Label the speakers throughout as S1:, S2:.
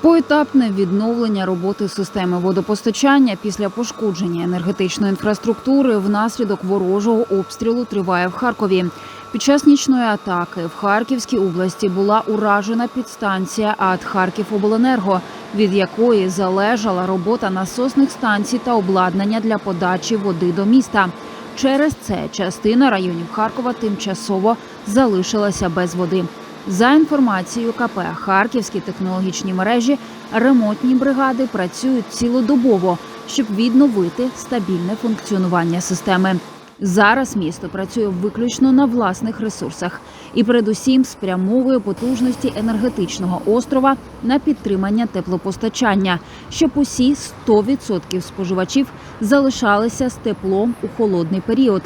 S1: Поетапне відновлення роботи системи водопостачання після пошкодження енергетичної інфраструктури внаслідок ворожого обстрілу триває в Харкові. Під час нічної атаки в Харківській області була уражена підстанція АТ Харківобленерго, від якої залежала робота насосних станцій та обладнання для подачі води до міста. Через це частина районів Харкова тимчасово залишилася без води. За інформацією КП Харківські технологічні мережі ремонтні бригади працюють цілодобово, щоб відновити стабільне функціонування системи. Зараз місто працює виключно на власних ресурсах і, передусім, спрямовує потужності енергетичного острова на підтримання теплопостачання, щоб усі 100% споживачів залишалися з теплом у холодний період.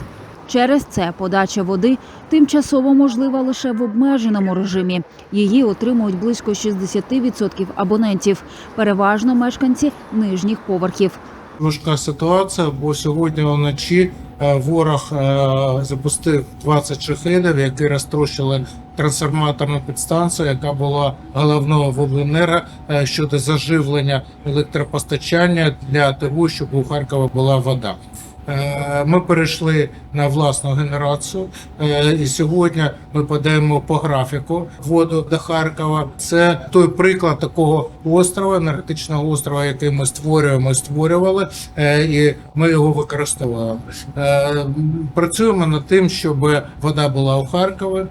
S1: Через це подача води тимчасово можлива лише в обмеженому режимі. Її отримують близько 60% абонентів, переважно мешканці нижніх поверхів.
S2: Важка ситуація, бо сьогодні вночі е, ворог е, запустив 20 шахедів, які розтрощили трансформаторну підстанцію, яка була головною в обленерго е, щодо заживлення електропостачання для того, щоб у Харкова була вода. Е, Ми перейшли на власну генерацію, е, і сьогодні ми подаємо по графіку воду до Харкова. Це той приклад такого острова, енергетичного острова, який ми створюємо, створювали, е, і ми його використовуємо. Працюємо над тим, щоб вода була у Харкові,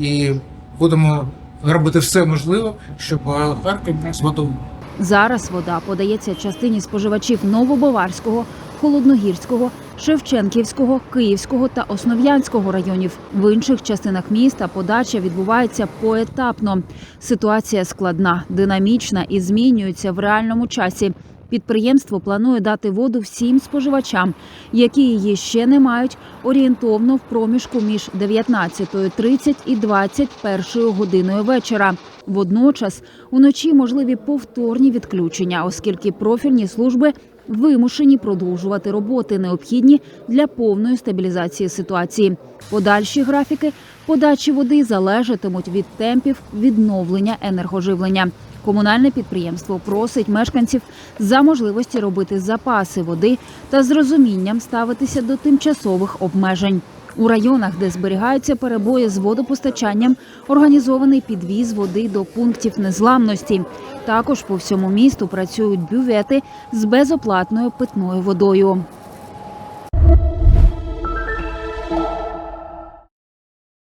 S2: і будемо робити все можливе, щоб Харків з водою.
S1: Зараз вода подається частині споживачів Новобаварського, Холодногірського, Шевченківського, Київського та Основ'янського районів. В інших частинах міста подача відбувається поетапно. Ситуація складна, динамічна і змінюється в реальному часі. Підприємство планує дати воду всім споживачам, які її ще не мають, орієнтовно в проміжку між 19.30 і 21 годиною вечора. Водночас уночі можливі повторні відключення, оскільки профільні служби вимушені продовжувати роботи, необхідні для повної стабілізації ситуації. Подальші графіки подачі води залежатимуть від темпів відновлення енергоживлення. Комунальне підприємство просить мешканців за можливості робити запаси води та з розумінням ставитися до тимчасових обмежень. У районах, де зберігаються перебої з водопостачанням, організований підвіз води до пунктів незламності. Також по всьому місту працюють бювети з безоплатною питною водою.